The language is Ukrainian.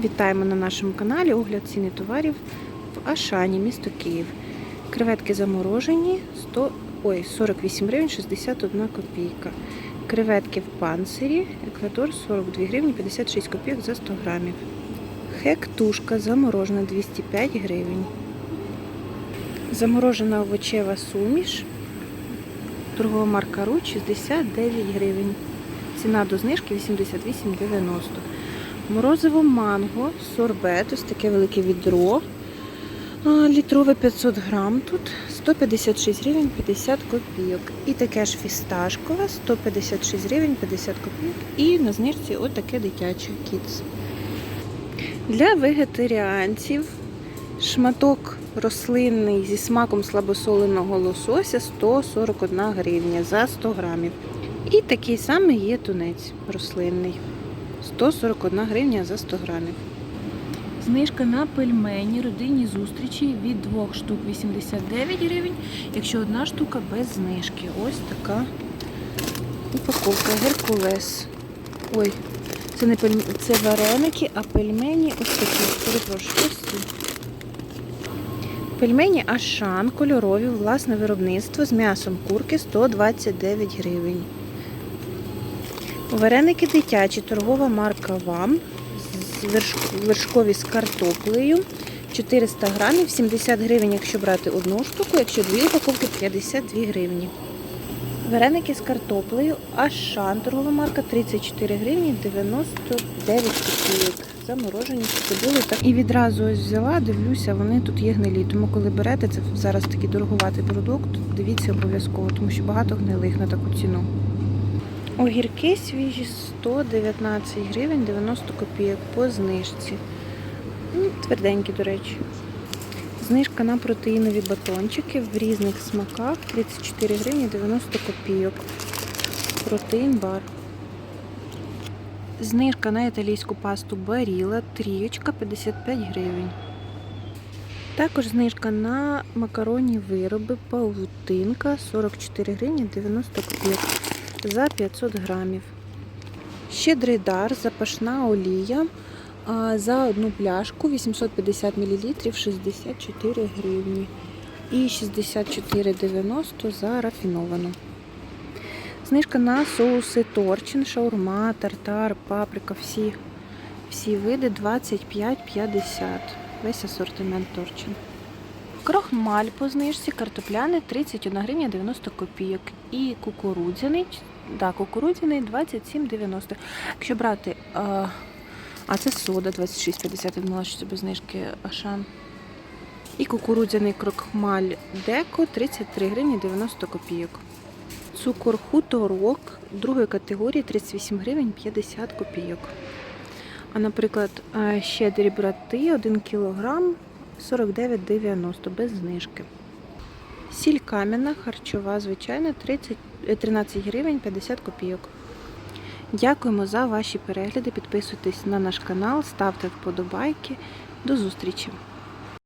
Вітаємо на нашому каналі огляд ціни товарів в Ашані, місто Київ. Креветки заморожені 100, ой, 48 гривень 61 копійка. Креветки в панцирі, еквадор 42 гривні 56 копійок за 100 грамів. Хек-тушка заморожена 205 гривень. Заморожена овочева суміш. Торгова марка Ру 69 гривень. Ціна до знижки 88,90. Морозиво манго, сорбет, ось таке велике відро. Літрове 500 грам тут 156 гривень 50 копійок. І таке ж фісташкове 156 гривень 50 копійок. І на знижці отаке дитяче кіц. Для вегетаріанців шматок рослинний зі смаком слабосоленого лосося 141 гривня за 100 грамів. І такий самий є тунець рослинний. 141 гривня за 100 грамів. Знижка на пельмені родинні зустрічі від двох штук 89 гривень, якщо одна штука без знижки. Ось така упаковка Геркулес. Ой, це не пельмені, це вареники, а пельмені ось такі. Перепрошую, ось ці. Пельмені Ашан кольорові, власне виробництво з м'ясом курки 129 гривень. Вареники дитячі, торгова марка ВАМ. Вершкові з картоплею. 400 грамів, 70 гривень, якщо брати одну штуку, якщо дві упаковки 52 гривні. Вареники з картоплею, Ашан, торгова марка 34 гривні 99 копійок. Заморожені з цибулею. І відразу ось взяла, дивлюся, вони тут є гнилі. Тому коли берете, це зараз такий дороговатий продукт, дивіться обов'язково, тому що багато гнилих на таку ціну. Огірки свіжі 119 гривень 90 копійок по знижці. Ну, Тверденькі, до речі. Знижка на протеїнові батончики в різних смаках 34 гривні 90 копійок. Протеїн бар. Знижка на італійську пасту Баріла трієчка 55 гривень. Також знижка на макаронні вироби павутинка 44 гривні 90 копійок за 500 грамів. Щедрий дар, запашна олія за одну пляшку 850 мл 64 гривні. І 64,90 за рафіновану. Знижка на соуси торчин, шаурма, тартар, паприка, всі, всі види 25,50. Весь асортимент торчин. Крохмаль по знижці, картопляний 31 гривня 90 копійок. І кукурудзяний, да, кукурудзяний 27,90. Якщо брати, а, а це сода 26,50, я думала, що це без знижки Ашан. І кукурудзяний крохмаль деко 33 гривні 90 копійок. Цукор хуторок другої категорії 38 гривень 50 копійок. А, наприклад, е, щедрі брати 1 кілограм 49,90 без знижки. Сіль кам'яна, харчова, звичайна, 30, е, 13 гривень 50 копійок. Дякуємо за ваші перегляди. Підписуйтесь на наш канал, ставте вподобайки. До зустрічі!